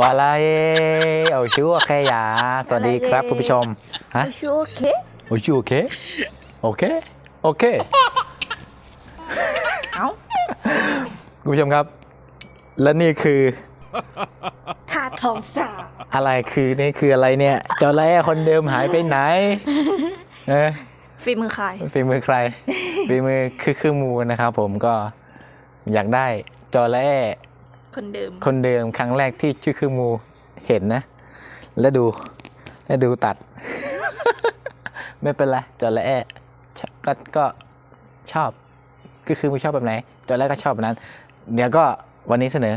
วาลาเอเอาชูโอเคยาสวัสดีครับคุณผู้ชมฮะชูโอเคโอชูโอเคโอเคโอเคเอ้าคุณผู้ชมครับ และนี่คือทาทองสาวอะไรคือนี่คืออะไรเนี่ยจอแล้คนเดิมหายไปไหนเออฝีมือใครฝีมือใครฝีมือคือคือมูนะครับผมก็อยากได้จอแล้ คนเดิม คนเดิมครั้งแรกที่ชื่อคือมูเห็นนะ แล้วดูแล้วดูตัด ไม่เป็นไรจอแล้ชอบก็ก็ชอบคือคือมูชอบแบบไหนจอแล้ก็ชอบแบบนั้น เดี๋ยวก็วันนี้เสนอ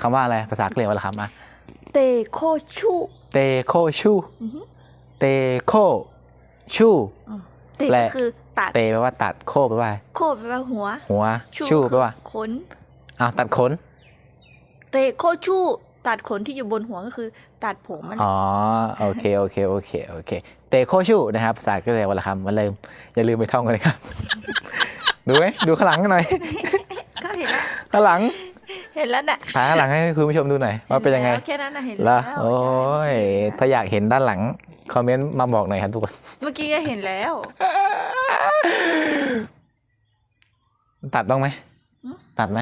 คำว่าอะไรภาษาเกลียงวันละคำอะเตโคชูเตโคชูเตโคชูเตแปลก็คือตัดเตแปลว่าตัดโคแปลว่า โคแปลว่าหัว หัว ชูแปลว่าขนอ้าวตัดขน เตโคชูตัดขนที่อยู่บนหัวก็คือตัดผมมันอ๋อโอเคโอเคโอเคโอเค เตโคชูนะครับภาษาเกลียงวันละคำวันลืมอย่าลืมไปท่องกันนะครับ ดูไหมดูข้างหลังกันหน่อยก็เห็นแล้วข้างหลัง เห็นแล้วน่ะถ่ายข้างหลังให้คุณผู้ชมดูหน่อยว่าเป็นยังไงห็แล้วแค่นั้นน่ะเห็นแล้แล้ววโอ้ใช่ยถ้าอยากเห็นด้านหลังคอมเมนต์มาบอกหน่อยครับทุกคน เมื่อกี้ก็เห็นแล้ว ตัดบ้างไหมตัดไหม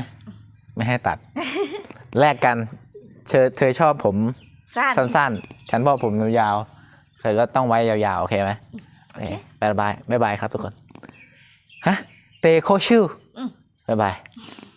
ไม่ให้ตัด แลกกันเธอเธอชอบผมสั้นสั้นๆ ฉันบอกผมยาวๆเธอก็ต้องไว้ยาวๆ โอเคไหมโอเคบายบายบ๊ายบายครับทุกคน ฮะ เตโคชิวอืมบ๊ายบายบ